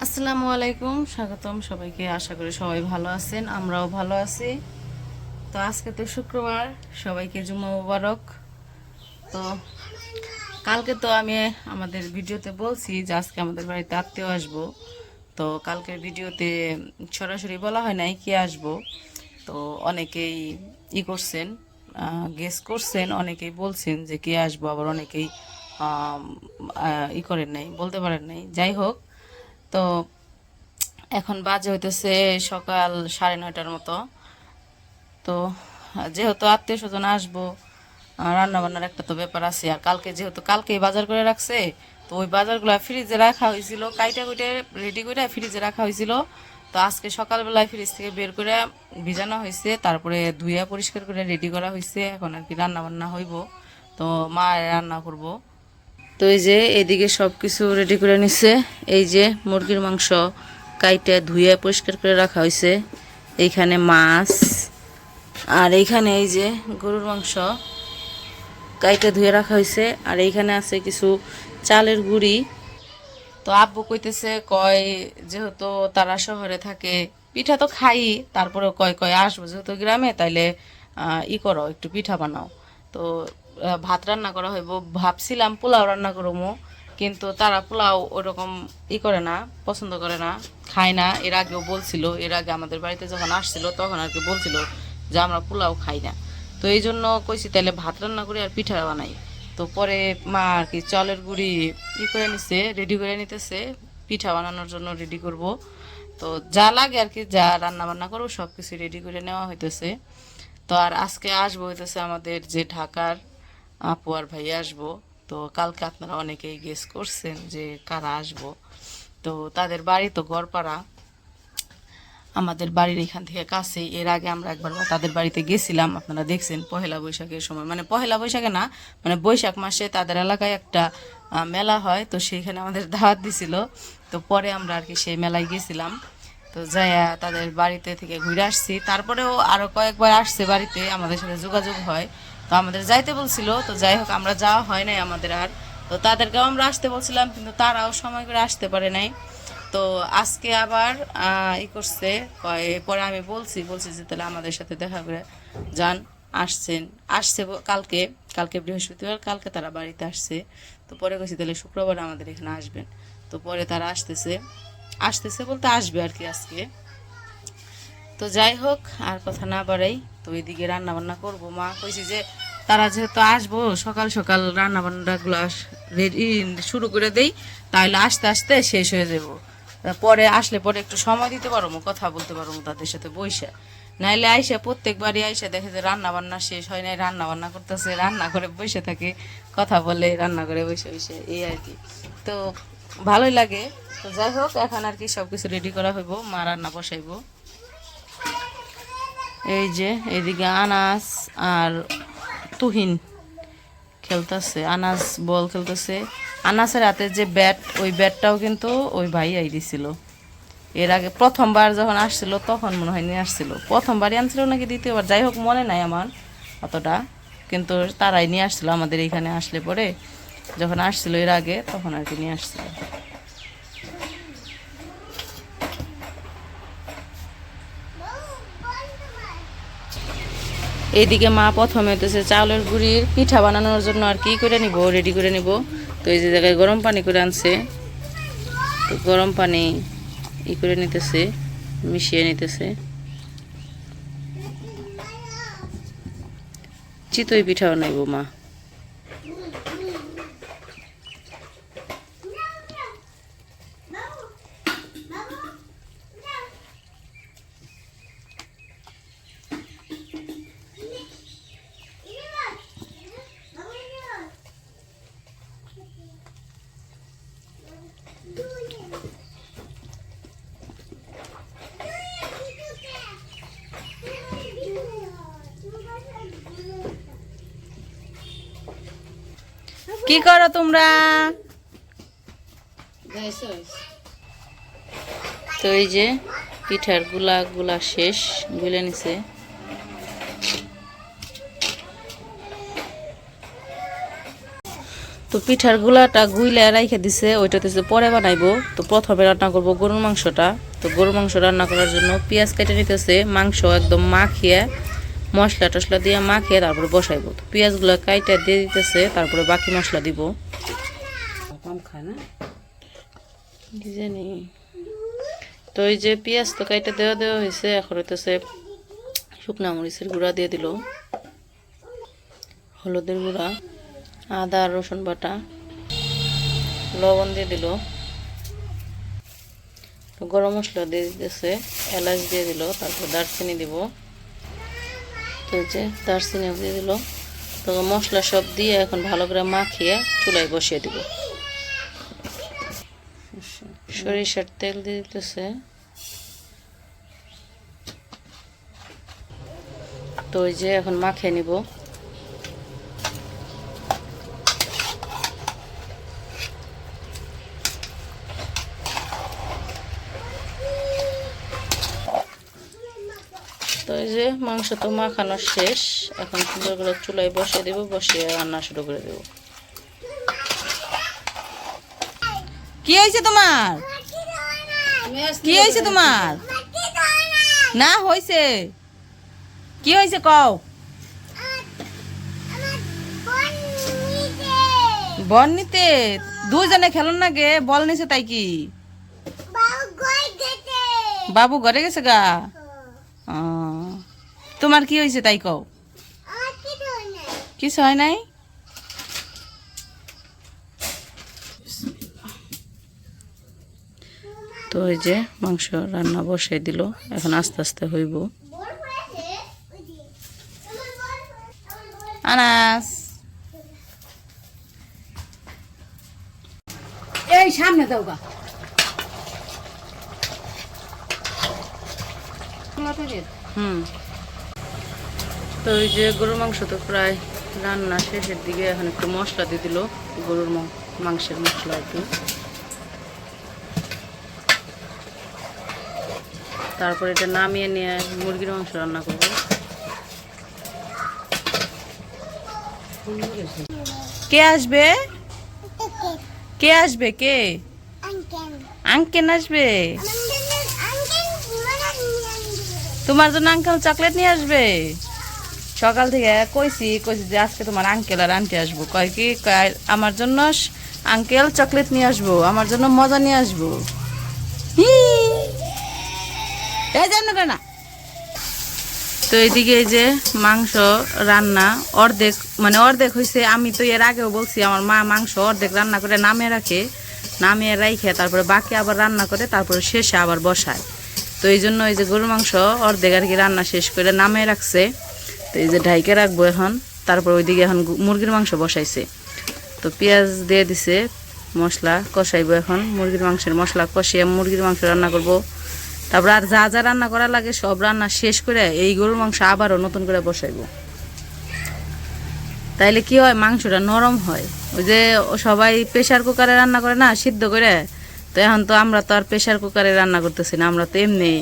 আসসালামু আলাইকুম, স্বাগতম সবাইকে। আশা করি সবাই ভালো আছেন, আমরাও ভালো আছি। তো আজকে তো শুক্রবার, সবাইকে জুম্মা মুবারক। তো কালকে তো আমি আমাদের ভিডিওতে বলছি যে আজকে আমাদের বাড়িতে আত্মীয় আসব। তো কালকের ভিডিওতে সরাসরি বলা হয় নাই কে আসব। তো অনেকেই ই করছেন গেস করছেন, অনেকেই বলছেন যে কে আসব, আবার অনেকেই ই করেন নাই, বলতে পারেন নাই। যাই হোক তো এখন বাজে হইতেছে সকাল সাড়ে নয়টার মতো। তো যেহেতু আত্মীয় স্বজন আসব রান্না বান্নার একটা তো ব্যাপার আছে। আর কালকে যেহেতু কালকেই বাজার করে রাখছে, তো ওই বাজারগুলো ফ্রিজে রাখা হয়েছিল কাইটা কুইটে রেডি করে ফ্রিজে রাখা হয়েছিল তো আজকে সকালবেলায় ফ্রিজ থেকে বের করে ভিজানো হয়েছে তারপরে ধুইয়া পরিষ্কার করে রেডি করা হয়েছে এখন আর কি রান্না বান্না হইব। তো মা রান্না করব। তো এই যে এদিকে সব কিছু রেডি করে নিছে। এই যে মুরগির মাংস কাইটে ধুয়ে পরিষ্কার করে রাখা হয়েছে এইখানে মাছ। আর এইখানে এই যে গরুর মাংস কাইটে ধুয়ে রাখা হয়েছে আর এইখানে আছে কিছু চালের গুঁড়ি। তো আব্বু কইতেছে, কয় যেহেতু তারা শহরে থাকে, পিঠা তো খাই তারপরে কয় কয় আসব। যেহেতু গ্রামে, তাইলে ই করো, একটু পিঠা বানাও। তো ভাত রান্না করা হইব ভাবছিলাম পোলাও রান্না করব, কিন্তু তারা পোলাও ওরকম ই করে না, পছন্দ করে না, খায় না। এর আগেও বলছিল, এর আগে আমাদের বাড়িতে যখন আসছিল, তখন আর কি বলছিল যে আমরা পোলাও খাই না। তো এই জন্য কইছি তাহলে ভাত রান্না করি আর পিঠা বানাই। তো পরে মা আর কি চালের গুঁড়ি ই করে নিছে রেডি করে নিতেছে। পিঠা বানানোর জন্য রেডি করব। তো যা লাগে আর কি, যা রান্না বান্না করব সব কিছু রেডি করে নেওয়া হইতেছে। তো আর আজকে আসব হইতেছে আমাদের যে ঢাকার আপু আর ভাই আসব। তো কালকে আপনারা অনেকেই গেস করছেন যে কারা আসব। তো তাদের বাড়ি তো গড়পাড়া আমাদের বাড়ির এখান থেকে কাছে এর আগে আমরা একবার তাদের বাড়িতে গেছিলাম। আপনারা দেখছেন পহেলা বৈশাখের সময়। মানে পহেলা বৈশাখে না মানে বৈশাখ মাসে তাদের এলাকায় একটা মেলা হয়। তো সেইখানে আমাদের দাওয়াত দিছিল। তো পরে আমরা আর কি সেই মেলায় গেছিলাম। তো যাইয়া তাদের বাড়িতে থেকে ঘুরে আসছি। তারপরেও আরও কয়েকবার আসছে বাড়িতে। আমাদের সাথে যোগাযোগ হয়। তো আমাদের যাইতে বলছিল, তো যাই হোক, আমরা যাওয়া হয় নাই আমাদের আর। তো তাদেরকেও আমরা আসতে বলছিলাম, কিন্তু তারাও সময় করে আসতে পারে নাই। তো আজকে আবার ই করছে পরে আমি বলছি বলছি যে তাহলে আমাদের সাথে দেখা করে যান, আসছেন। আসছে কালকে কালকে বৃহস্পতিবার, কালকে তারা বাড়িতে আসছে। তো পরে গেছি তাহলে শুক্রবার আমাদের এখানে আসবেন। তো পরে তারা আসতেছে আসতেছে বলতে আসবে আর কি আজকে। তো যাই হোক, আর কথা না বাড়াই, তো এদিকে রান্না বান্না করব। মা কইছি যে, তারা যেহেতু আসব, সকাল সকাল রান্না বান্নাগুলো রেডি শুরু করে দেই তাহলে আস্তে আস্তে শেষ হয়ে যাব। পরে আসলে পরে একটু সময় দিতে পারব কথা বলতে পারব তাদের সাথে বইসা। নাইলে আইসা, প্রত্যেকবারই আইসা দেখে যে রান্না বান্না শেষ হয় নাই রান্না বান্না করতেছে রান্না করে বসে থাকে, কথা বলে রান্না করে বসে বসে এই আর কি। তো ভালোই লাগে। তো যাই হোক, এখন আর কি সব কিছু রেডি করা হইব, মা রান্না বসাইবো। এই যে, এদিকে আনাস আর তুহিন খেলতেছে, আনাস বল খেলতেছে। আনাসের হাতে যে ব্যাট ওই ব্যাটটাও কিন্তু ওই ভাই আই দিছিল। এর আগে প্রথমবার যখন আসছিল, তখন মনে হয় নিয়ে আসছিল। প্রথমবারই আনছিল নাকি দ্বিতীয়বার? যাই হোক, মনে নাই আমার অতটা। কিন্তু তারাই নিয়ে আসছিল আমাদের এইখানে আসলে পরে। যখন আসছিল এর আগে, তখন আর কি নিয়ে আসছিল। এইদিকে মা প্রথমে হইতেছে চাউলের গুড়ির পিঠা বানানোর জন্য আর কি করে নিব রেডি করে নিব। তো এই যে জায়গায় গরম পানি করে আনছে। তো গরম পানি ই করে নিতেছে, মিশিয়ে নিতেছে। চিতই পিঠা বানাইব মা। তোমরা? তো এই যে পিঠারগুলা গুলা শেষ, গুলে নিছে। তো পিঠার গুলাটা গুইলে রাইখে দিছে ওইটা তো পরে বানাইবো, তো প্রথমে রান্না করব গরুর মাংসটা। তো গরুর মাংস রান্না করার জন্য পেঁয়াজ কেটে নিতেছে, মাংস একদম মাখিয়ে মশলা টশলা দিয়ে মাখিয়ে তারপরে বসাইবো। তো পেঁয়াজগুলো কাইটা দিয়ে দিতেছে তারপরে বাকি মশলা দিব। কম খায় না? জানি। তো এই যে পেঁয়াজ তো কাইটা দেওয়া দেওয়া হয়েছে এখন হইতেছে শুকনা মরিচের গুঁড়া দিয়ে দিল। হলুদের গুঁড়া আদা রসুন বাটা লবণ দিয়ে দিল। গরম মশলা দিয়ে দিতেছে এলাচ দিয়ে দিল তারপর দারচিনি দিব। যে সিনে দিয়ে দিল। তো মশলা সব দিয়ে এখন ভালো করে মাখিয়ে চুলায় বসিয়ে দিব। সরিষার তেল দিয়ে দিতেছে। তো ওই যে এখন মাখিয়ে নিব। এই যে মাংস তো মাখানো শেষ এখন সুন্দর করে চুলায় বসিয়ে দেবো বসিয়ে রান্না শুরু করে দেবো। কি হয়েছে তোমার? কি হয়েছে তোমার? না হয়েছে। কি হয়েছে কও? বল নিতে? দুজনে খেলুন না গে বল নিছে তাই কি? বাবু ঘরে গেছে গা? তোমার কি হয়েছে তাই কও? কিছু হয় নাই? তো ওই যে মাংস রান্না বসাই দিল এখন আস্তে আস্তে হইব। আনাস। এই সামনে দাও গা। হুম। তো ওই যে গরুর মাংস তো প্রায় রান্না শেষের দিকে এখন একটু মশলা দিয়ে দিল গরুর মাংসের মশলা আর কি। তারপর এটা নামিয়ে নিয়ে মুরগির মাংস রান্না করব। কে আসবে? কে আসবে? কে? আঙ্কেন আসবে। তোমার জন্য আঙ্কেল চকলেট নিয়ে আসবে। সকাল থেকে কইছি কইছি যে আজকে তোমার আঙ্কেল আর আন্টি আসব। কয় কি আমার জন্য আঙ্কেল চকলেট নিয়ে আসব, আমার জন্য মজা নিয়ে আসব। এই না তো এইদিকে এই যে মাংস রান্না, অর্ধেক মানে অর্ধেক হয়েছে আমি তো এর আগেও বলছি, আমার মা মাংস অর্ধেক রান্না করে নামিয়ে রাখে, নামিয়ে রাইখে, তারপরে বাকি আবার রান্না করে, তারপরে শেষে আবার বসায়। তো এই জন্য এই যে গরুর মাংস অর্ধেক আর কি রান্না শেষ করে নামিয়ে রাখছে। তো এই যে ঢাইকে রাখব এখন, তারপর ওইদিকে এখন মুরগির মাংস বসাইছে। তো পেঁয়াজ দিয়ে দিছে, মশলা কষাইবো এখন, মুরগির মাংসের মশলা কষিয়ে মুরগির মাংস রান্না করব। তারপর আর যা যা রান্না করা লাগে সব রান্না শেষ করে এই গরুর মাংস আবারও নতুন করে বসাইবো। তাইলে কি হয়, মাংসটা নরম হয়। ওই যে সবাই প্রেশার কুকারে রান্না করে না, সিদ্ধ করে, তো এখন তো আমরা তো আর প্রেশার কুকারে রান্না করতেছি না, আমরা তো এমনি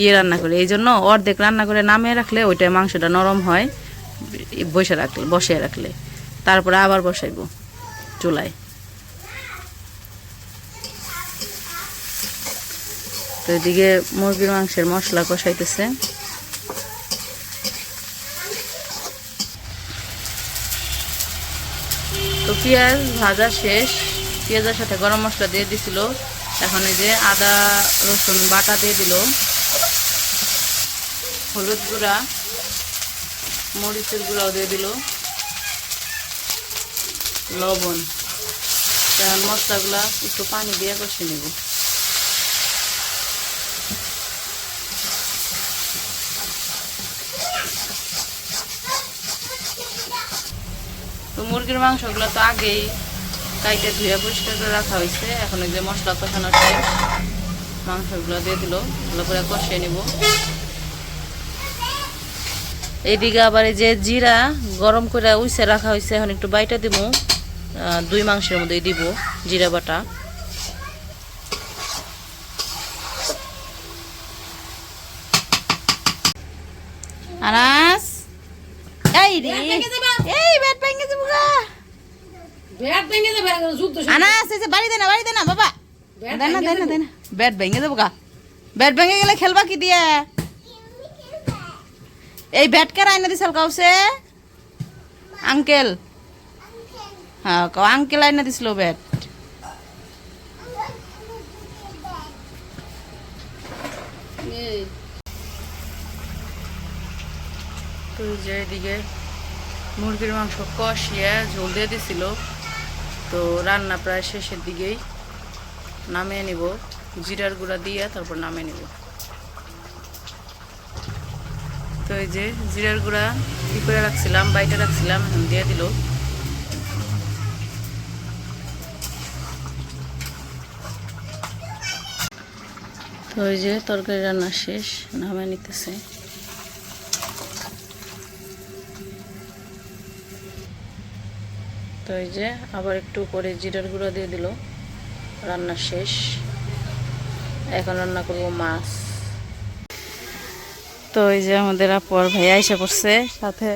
ইয়ে রান্না করি। এই জন্য অর্ধেক রান্না করে নামিয়ে রাখলে ওইটাই মাংসটা নরম হয়, বসে রাখলে, বসিয়ে রাখলে। তারপরে আবার বসাইবো চুলায়। তো এদিকে মুরগির মাংসের মশলা কষাইতেছে। তো পেঁয়াজ ভাজা শেষ। পেঁয়াজের সাথে গরম মশলা দিয়ে দিছিল। এখন এই যে আদা, রসুন বাটা দিয়ে দিল। হলুদ গুঁড়া, মরিচের গুঁড়াও দিয়ে দিল, লবণ এখন মশলাগুলা একটু পানি দিয়ে কষে নেব। তো মুরগির মাংসগুলো তো আগেই কাইটে ধুয়ে পরিষ্কার করে রাখা হয়েছে। এখন ওই যে মশলা কষানো শেষ, মাংসগুলো দিয়ে দিল, ভালো করে কষিয়ে নিব। এইদিকে আবার এই যে জিরা গরম করে উইসে রাখা হয়েছে এখন একটু বাইটা দিব দুই মাংসের মধ্যে দিব জিরা বাটা। আনাস! এই রে! এই ব্যাট ভেঙে যাব গা! ব্যাট ভেঙে যাবে যুদ্ধ শুরু। আনা আছে যে বাড়ি দে না বাড়ি দে না বাবা। দেন না দেন না যাবে। দেন না। ব্যাট ভেঙে দেবো গা। ব্যাট ভেঙে গেলে খেলবা কি দিয়ে? এই ব্যাট কে রাইনা দিছাল কাউসে আঙ্কেল। হ্যাঁ কাউ আঙ্কেল আইনা দিছিল ব্যাট। তো যে এদিকে মুরগির মাংস কষিয়ে ঝোল দিয়ে দিছিল। তো রান্না প্রায় শেষের দিকেই নামিয়ে নিব। জিরার গুঁড়া দিয়ে তারপর নামিয়ে নিব। তো এই যে জিরার গুঁড়া ই করে রাখছিলাম, বাইটে রাখছিলাম দিয়ে দিল। তো এই যে তরকারি রান্না শেষ, নামিয়ে নিতেছে। তো এই যে আবার একটু করে জিরার গুঁড়া দিয়ে দিল, রান্না শেষ। এখন রান্না করব মাছ। তো এই যে আমাদের আপুর ভাই আইসা পড়ছে, সাথে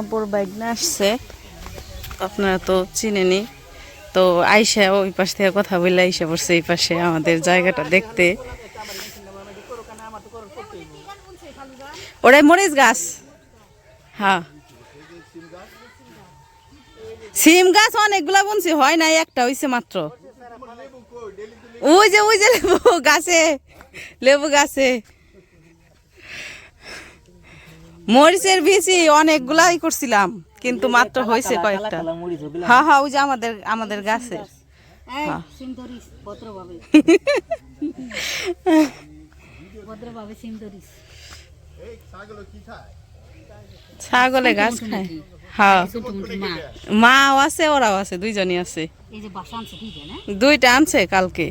আপুর বাইক না আসছে। আপনারা তো চিনেনি তো আইসা ওই পাশ থেকে কথা বলে আইসা পড়ছে এই পাশে আমাদের জায়গাটা দেখতে। ওটাই মরিচ গাছ। হ্যাঁ। সিম গাছ অনেকগুলা বুনছি, হয় নাই একটা, হইছে মাত্র। ওই যে ওই যে লেবু গাছে লেবু গাছে। মরিচের বিচি অনেকগুলাই করছিলাম কিন্তু মাত্র হয়েছে কয়েকটা। হ্যাঁ হ্যাঁ ওই যে আমাদের আমাদের গাছে। এই, সিম ধরিস, ভদ্রভাবে। ভদ্রভাবে সিম ধরিস। ছাগলে গাছ খায়। হ্যাঁ। মা। মাও আছে ওরাও আছে দুইজনই আছে। দুইটা আনছে কালকে।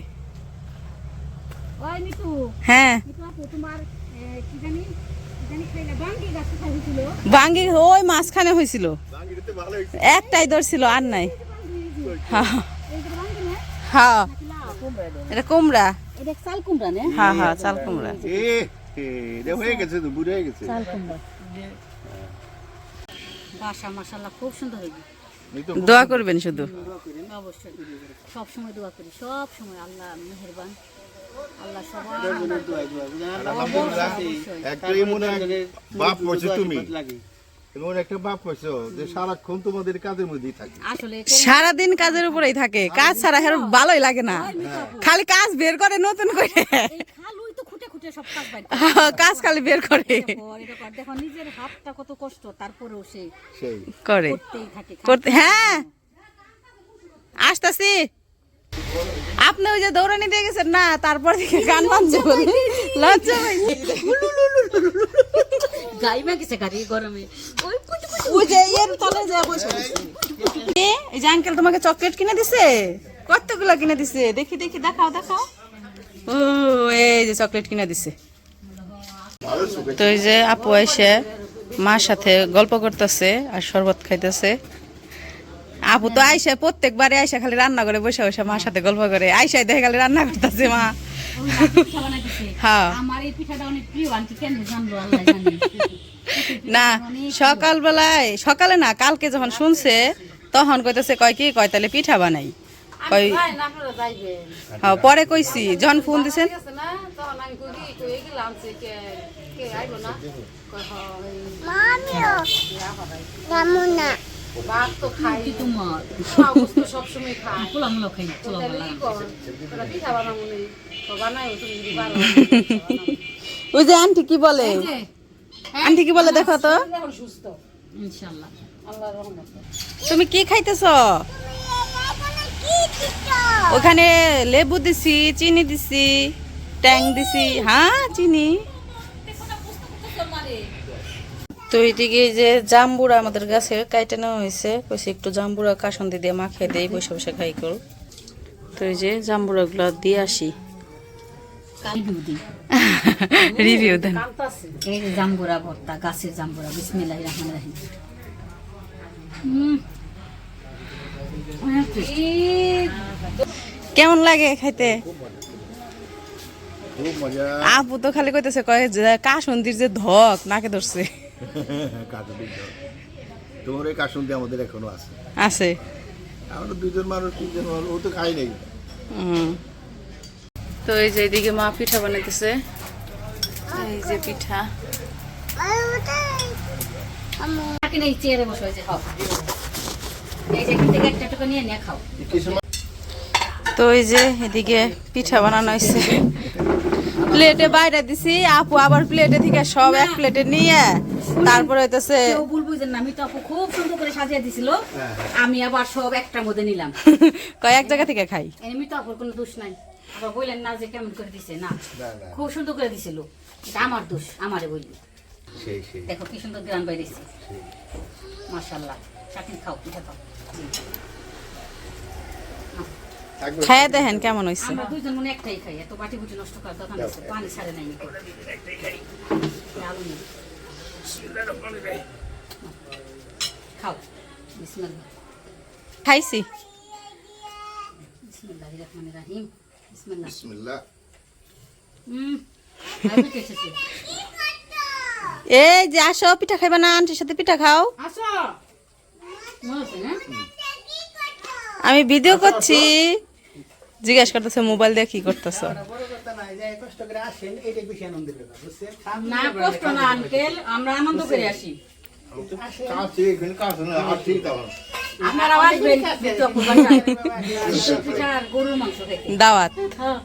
হ্যাঁ। বাঙ্গি ওই মাঝখানে হয়েছিল। একটাই ধরছিল আর নাই। হ্যাঁ। হ্যাঁ। কুমড়া এটা কুমড়া। চাল কুমড়া হ্যাঁ হ্যাঁ চাল কুমড়া। হয়ে গেছে তো বুড়ে হয়ে গেছে চাল কুমড়া বাসা মাশাআল্লাহ খুব সুন্দর এই দোয়া করবেন শুধু। অবশ্যই। সব সময় দোয়া করি সব সময় আল্লাহ মেহেরবান। আল্লাহ সবার আলহামদুলিল্লাহ একটা এমন এক বাপ হয়েছে তুমি। এমন একটা বাপ হয়েছো যে সারাক্ষণ তোমাদের কাজের মধ্যেই থাকে। সারাদিন কাজের উপরেই থাকে। কাজ ছাড়া হের ভালোই লাগে না। খালি কাজ বের করে নতুন করে। এই খালুই তো খুঁটে খুঁটে সব কাজ খালি বের করে। করে। দেখো নিজের হাতটা কত কষ্ট তারপরেও সে করে করতে হ্যাঁ। আসতাছি। আপনি ওই যে দৌড়ানি দিয়ে গেছেন না তারপর থেকে গান বাজছে বলে। লজ্জা পাইছে। গাইমা গেছে গাড়ি গরমে। ওই যে এর তলে যা বসে এই যে আঙ্কেল তোমাকে চকলেট কিনে দিছে? কতগুলো কিনে দিছে? দেখি দেখি দেখাও দেখাও। ও এই যে চকলেট কিনে দিছে। তো এই যে আপু এসে মার সাথে গল্প করতেছে আর শরবত খাইতেছে। আপু তো আইসা প্রত্যেকবারে আইসা খালি রান্না করে বসে বসে মার সাথে গল্প করে। আইসাই দেখে খালি রান্না করতেছে মা। পিঠা হ্যাঁ। আমার এই পিঠাটা অনেক প্রিয় আন্টি কেন জানলো আল্লাহ জানে। না সকালবেলায় সকালে না কালকে যখন শুনছে তখন কইতেছে কয় কি কয় তাহলে পিঠা বানাই। আপনারা হ্যাঁ পরে কইছি যখন ফোন দিছেন না ভাত তো খাই তোমার? খাই পোলা মুলা খাই পোলা মুলা তোরা পিঠা বানাবো তো বানাই তুমি যদি পারো। ওই যে আন্টি কি বলে? আন্টি কি বলে দেখো তো? সুস্থ। ইনশাআল্লাহ আল্লাহর রহমতে। তুমি কি খাইতেছ? ওখানে লেবু দিছি চিনি দিছি ট্যাং দিছি। হ্যাঁ চিনি। তো এইদিকে এই যে জাম্বুরা আমাদের গাছে কাইটে নেওয়া হয়েছে। কইছে একটু জাম্বুরা কাসন্দি দিয়ে মাখিয়ে দেই বসে বসে খাই করো। তো এই যে জাম্বুরা জাম্বুরাগুলো দিয়ে আসি। রিভিউ দেন। এই জাম্বুরা ভর্তা গাছের জাম্বুরা বিসমিল্লাহির রহমানির রহিম। হুম। কেমন লাগে খাইতে? আপু তো খালি কইতেছে কয় যে কাসন্দির যে ধক নাকে ধরছে। তোমার আমাদের এখনও আছে। আছে? আমরা দুজন মানুষ তিনজন মানুষ ও তো খাই নাই। তো এই যে এদিকে মা পিঠা বানাইতেছে। এই যে পিঠা। তো এই যে এদিকে পিঠা বানানো হয়েছে। প্লেটে বাইরে দিছি আপু আবার প্লেটে থেকে সব এক প্লেটে নিয়ে তারপরে হইতেছে কেউ ভুল বুঝেন না আমি তো আপু খুব সুন্দর করে সাজিয়ে দিছিল। আমি আবার সব একটার মধ্যে নিলাম। কয়েক জায়গা থেকে খাই? এমনি তো আপুর কোনো দোষ নাই। আবার বললেন না যে কেমন করে দিছে না। খুব সুন্দর করে দিছিল। এটা আমার দোষ আমারে বললি সেই সেই। দেখো কি সুন্দর গ্রাম বাইরেছি মাশাল্লাহ চাকরি খাও পিঠা খাও। থাকবে দেখেন কেমন হয়েছে আমরা দুইজন মনে একটাই খাই এত বাটি বুটি নষ্ট করার দরকার নেই পানি ছাড়ে নাই। আলু নেই। খাও। বিসমিল্লাহ। খাইছি। বিসমিল্লাহ রহমান রাহিম। বিসমিল্লাহ। বিসমিল্লাহ। হুম এই যে আসো পিঠা খাইবা না আন্টির সাথে পিঠা খাও। আসো। না আমি ভিডিও করছি। জিজ্ঞেস করতেছে মোবাইল দিয়ে কি করতেছো? না কষ্ট না আঙ্কেল আমরা আনন্দ করে আসি। দাওয়াত। হ্যাঁ।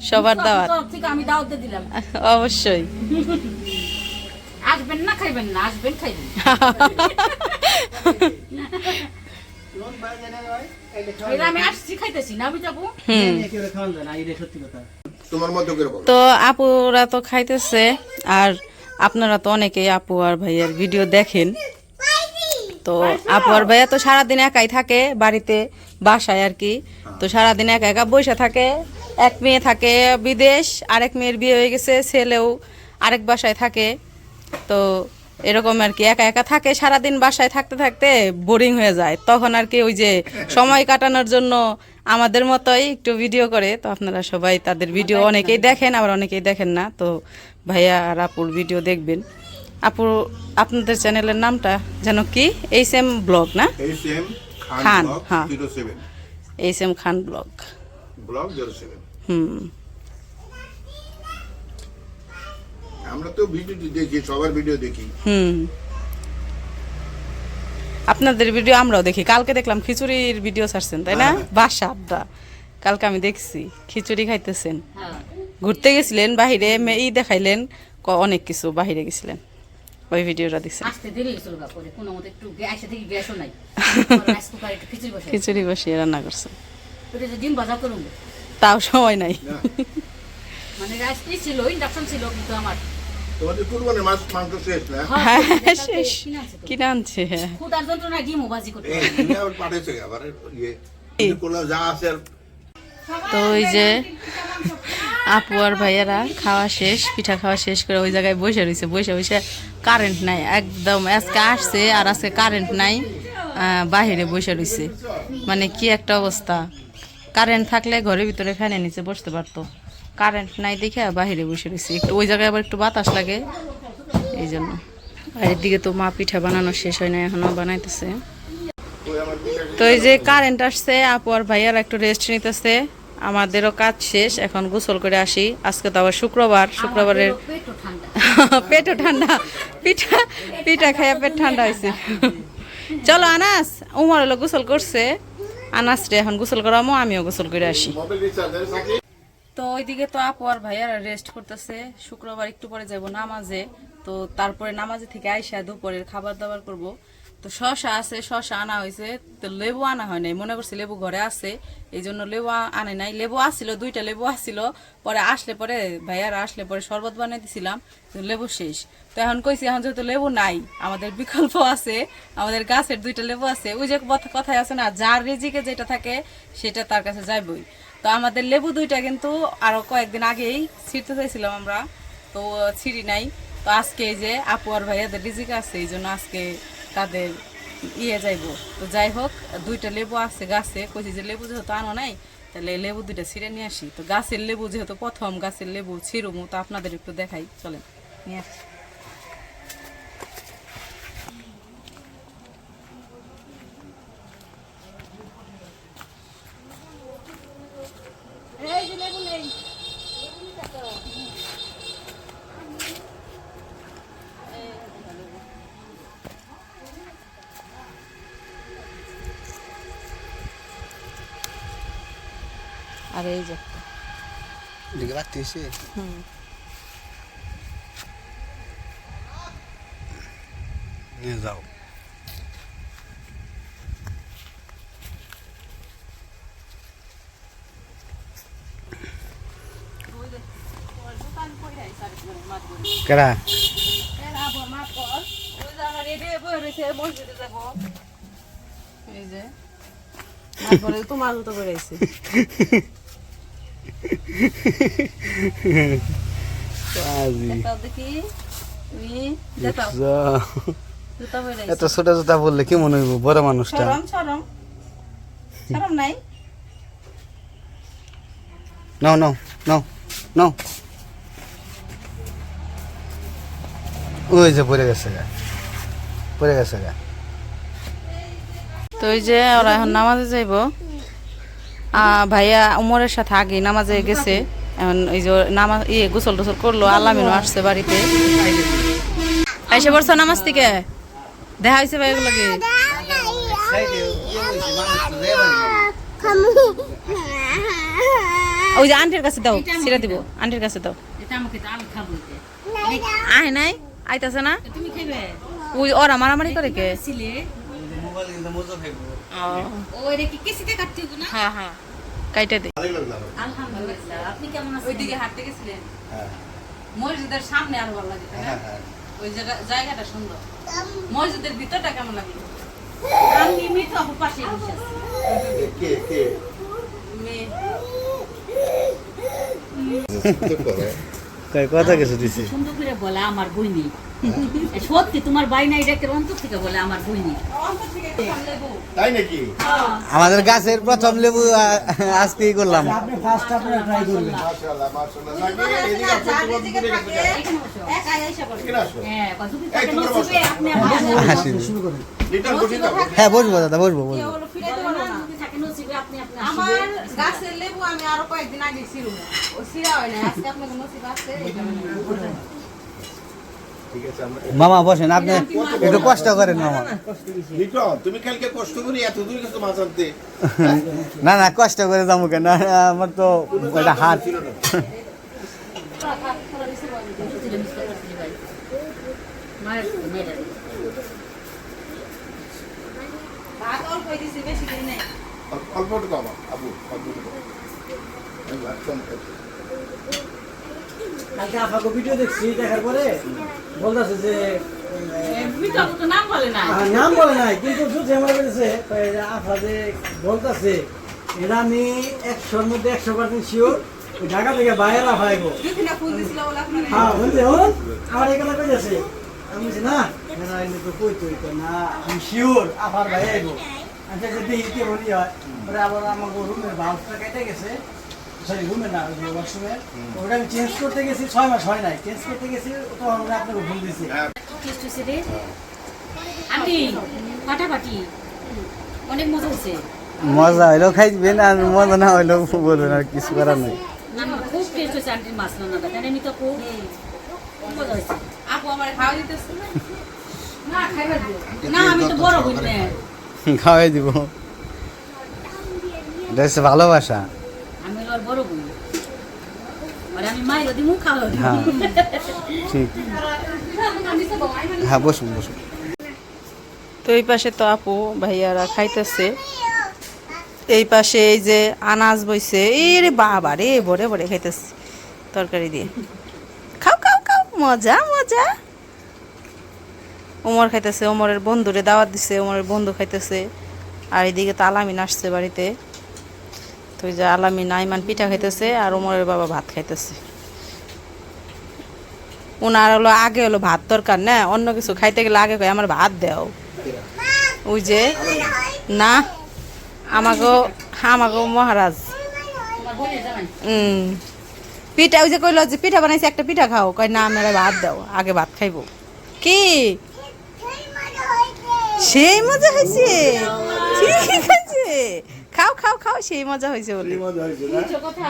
সবার দাওয়াত। আমি দাওয়াত দিলাম। অবশ্যই। আসবেন না খাইবেন না আসবেন খাইবেন। তো আপুরা তো খাইতেছে আর আপনারা তো অনেকেই আপু আর ভাইয়ার ভিডিও দেখেন। তো আপু আর ভাইয়া তো সারাদিন একাই থাকে বাড়িতে বাসায় আর কি। তো সারাদিন একা একা বসে থাকে এক মেয়ে থাকে বিদেশ আরেক মেয়ের বিয়ে হয়ে গেছে ছেলেও আরেক বাসায় থাকে। তো এরকম আর কি একা একা থাকে সারাদিন বাসায় থাকতে থাকতে বোরিং হয়ে যায়। তখন আর কি ওই যে সময় কাটানোর জন্য আমাদের মতোই একটু ভিডিও করে। তো আপনারা সবাই তাদের ভিডিও অনেকেই দেখেন আবার অনেকেই দেখেন না। তো ভাইয়া আর আপুর ভিডিও দেখবেন। আপু আপনাদের চ্যানেলের নামটা যেন কি? এইচ এম ব্লগ না? খান, হ্যাঁ। H M Khan blog seven হুম। আমরা তো ভিডিও দেখি সবার ভিডিও দেখি। হুম। আপনাদের ভিডিও আমরাও দেখি। কালকে দেখলাম খিচুড়ির ভিডিও ছাড়ছেন তাই না? বাসা আড্ডা। কালকে আমি দেখছি খিচুড়ি খাইতেছেন। হ্যাঁ ঘুরতে গেছিলেন বাহিরে ই দেখাইলেন অনেক কিছু বাহিরে গেছিলেন। ওই ভিডিওটা একটু খিচুড়ি বসিয়ে রান্না করছেন ওটা যে ডিম ভাজা করুন তাও সময় নাই। মানে রাইস ছিল ইন্ডাকশন ছিল কিন্তু আমার। তোমাদের কুরবানের মাছ মাংস শেষ না? হ্যাঁ হ্যাঁ, শেষ। কিনে আনছে হ্যাঁ। ক্ষুধার যন্ত্রণা ডিমও ভাজি করতে এই আবার ইয়ে যা আছে তো ওই যে আপু আর ভাইয়ারা খাওয়া শেষ পিঠা খাওয়া শেষ করে ওই জায়গায় বসে রয়েছে বসে বসে কারেন্ট নাই একদম। আজকে আসছে আর আজকে কারেন্ট নাই বাহিরে বসে রয়েছে মানে কি একটা অবস্থা। কারেন্ট থাকলে ঘরের ভিতরে ফ্যানের নিচে বসতে পারতো। কারেন্ট নাই দেখে বাহিরে বসে রয়েছে। একটু ওই জায়গায় আবার একটু বাতাস লাগে এই জন্য। আর এদিকে তো মা পিঠা বানানো শেষ হয় না এখনও বানাইতেছে। তো এই যে কারেন্ট আসছে আপু আর ভাইয়ার একটু রেস্ট নিতেছে। আমাদেরও কাজ শেষ এখন গোসল করে আসি। আজকে তো আবার শুক্রবার শুক্রবারের পেটও ঠান্ডা। পিঠা পিঠা খাইয়া পেট ঠান্ডা হয়েছে চলো আনাস উমর হলো গোসল করছে। আনাস রে এখন গোসল করামো আমিও গোসল করে আসি। তো ওইদিকে তো আপু আর ভাইয়ারা রেস্ট করতেছে। শুক্রবার একটু পরে যাব নামাজে। তো তারপরে নামাজে থেকে আইসা দুপুরের খাবার দাবার করব। তো শশা আছে, শশা আনা হয়েছে। তো লেবু আনা হয় নাই। মনে করছি লেবু ঘরে আছে। এই জন্য লেবু আনে নাই। লেবু আসছিল দুইটা লেবু আসছিল পরে আসলে পরে ভাইয়ারা আসলে পরে শরবত বানিয়ে দিছিলাম। লেবু শেষ। তো এখন কইছি, এখন যেহেতু লেবু নাই, আমাদের বিকল্প আছে। আমাদের গাছের দুইটা লেবু আছে। ওই যে কথায় আছে না, যার রেজিকে যেটা থাকে, সেটা তার কাছে যাইবই। তো আমাদের লেবু দুইটা কিন্তু আরও কয়েকদিন আগেই ছিঁড়তে চাইছিলাম আমরা, তো ছিঁড়ি নাই। তো আজকে এই যে আপু আর ভাইয়াদের রিজিক আছে, এই জন্য আজকে তাদের ইয়ে যাইবো। তো যাই হোক, দুইটা লেবু আছে গাছে, কইছি যে লেবু যেহেতু আনো নাই, তাহলে লেবু দুইটা ছিঁড়ে নিয়ে আসি। তো গাছের লেবু যেহেতু প্রথম গাছের লেবু ছিঁড়ুমু, তো আপনাদের একটু দেখাই, চলেন, নিয়ে আসি আর এই যে একটা। হুম। নিয়ে যাও। কেডা এই যে তারপরে তোমার মতো করে আইছে আজি দেখাও দেখি তুমি দেখাও যা। জুতা পরে এত ছোট জুতা বললে কি মনে হইব? বড় মানুষটা। নাও নাও নাও নাও। ওই যে পড়ে গেছে গা। পড়ে গেছে গা। তো ওই যে ওরা এখন নামাজে যাইব। ভাইয়া উমরের সাথে আগে নামাজে গেছে। এখন ওই যে নামাজ ইয়ে গোসল টোসল করল আল্লামিনও আসছে বাড়িতে। এসে পড়ছো নামাজ থেকে? দেখা হয়েছে ভাই এগুলো কি? ওই যে আন্টির কাছে দাও ছিঁড়ে দিব আন্টির কাছে দাও। আয় নাই? আইতাছে না? তুমি খাবে ওই ওরা মারামারি করে কে? ও এটা কি কিসিতে কাটতে হবে না? হ্যাঁ হ্যাঁ কাইটে দে। ভালোই লাগল আমার। আলহামদুলিল্লাহ আপনি কেমন আছেন? ওইদিকে হাঁটতে গেছিলেন? হ্যাঁ। মসজিদের সামনে আরও ভালো লাগে হ্যাঁ হ্যাঁ। ওই জায়গা জায়গাটা সুন্দর। মসজিদের ভিতরটা কেমন লাগল? আমি মিঠু আপু পাশে বসে আছি। কে কে মেয়ে। তো করে। কয় কথা কিছু দিছি? সুন্দর করে বলে আমার বইনি সত্যি তোমার বাই নাই ডাকের অন্তর থেকে বলে আমার বইনি তাই নাকি? আমাদের গাছের প্রথম লেবু আজকেই করলাম। আপনি হ্যাঁ আপনি হ্যাঁ বসবো দাদা বসবো বসবো। যদি থাকে নসিবে আপনি আপনি আমার গাছের লেবু আমি আরও কয়েকদিন আগে ছিল ও সিরা হয় না আজকে আপনাকে নসিব আছে এটা ঠিক আছে আমরা মামা বসেন আপনি একটু কষ্ট করেন মামা। লিটন তুমি কালকে কষ্ট করে এত দূর গেছো মাছ আনতে না না কষ্ট করে যাব কেন? আমার তো ওইটা হাত। ছিল না। মায়ের মেয়েটা ভাত অল্প দিছি বেশি দিন নাই অল্প- কালকে আপাকে ভিডিও দেখছি দেখার পরে বলতেছে যে নাম বলে নাই। কিন্তু আমার আপা যে বলতেছে এটা আমি একশোর মধ্যে একশো পার্সেন্ট শিওর ঢাকা থেকে বাইরে বলে আপনার হ্যাঁ বলছে হন আমার এখানে কইতেছে আমি বলছি না না এনে তো কই তুই? তো না আমি শিওর আপার ভাই আইবো। আচ্ছা যদি দেখি বলি হয় আবার আমার রুমের বাউসটা কেটে গেছে। সরি রুমে না ওয়াশরুমে ওটা আমি চেঞ্জ করতে গেছি ছয় মাস হয় নাই। চেঞ্জ করতে গেছি ওরা আপনাকে ভুল দিছি হ্যাঁ, টেস্ট হয়েছে রে আন্টি ফাটাফাটি। অনেক মজা হয়েছে। মজা হইলেও খাইবেন আর মজা না হইলেও বলবেন আর কিছু করার নাই। না না খুব টেস্ট হয়েছে আন্টির মাছ রান্নাটা তাই না মিঠু খুব মজা হয়েছে। আপু আমার খাওয়া দিতেছে না? না খাইবার না আমি তো বড় হই খাওয়াই দিব। এটা হচ্ছে ভালোবাসা। আমি হলো বড় বই আর আমি মায়ের দিমু খাওয়া হ্যাঁ ঠিক। হ্যাঁ বসুন বসুন। তো এই পাশে তো আপু ভাইয়ারা খাইতেছে। এই পাশে এই যে আনাজ বইছে এই রে বাবা রে ভরে ভরে খাইতেছে তরকারি দিয়ে। খাও খাও খাও মজা মজা। ওমর খাইতেছে ওমরের বন্ধুরে দাওয়াত দিছে ওমরের বন্ধু খাইতেছে। আর এদিকে তালামিন আসছে বাড়িতে। তো ওই যে আলামিন আইমান পিঠা খাইতেছে আর ওমরের বাবা ভাত খাইতেছে। ওনার হলো আগে হলো ভাত দরকার, না? অন্য কিছু খাইতে গেলে আগে কয়, আমার ভাত দেও। ওই যে, না, আমাগো আমাগো মহারাজ। পিঠা, ওই যে কইলো যে পিঠা বানাইছে, একটা পিঠা খাও। কয়, না, আমার ভাত দাও, আগে ভাত খাইবো। কি? সেই মজা হয়েছে ঠিক আছে খাও খাও খাও সেই মজা হয়েছে বলে। মজা হয়েছে না? কথা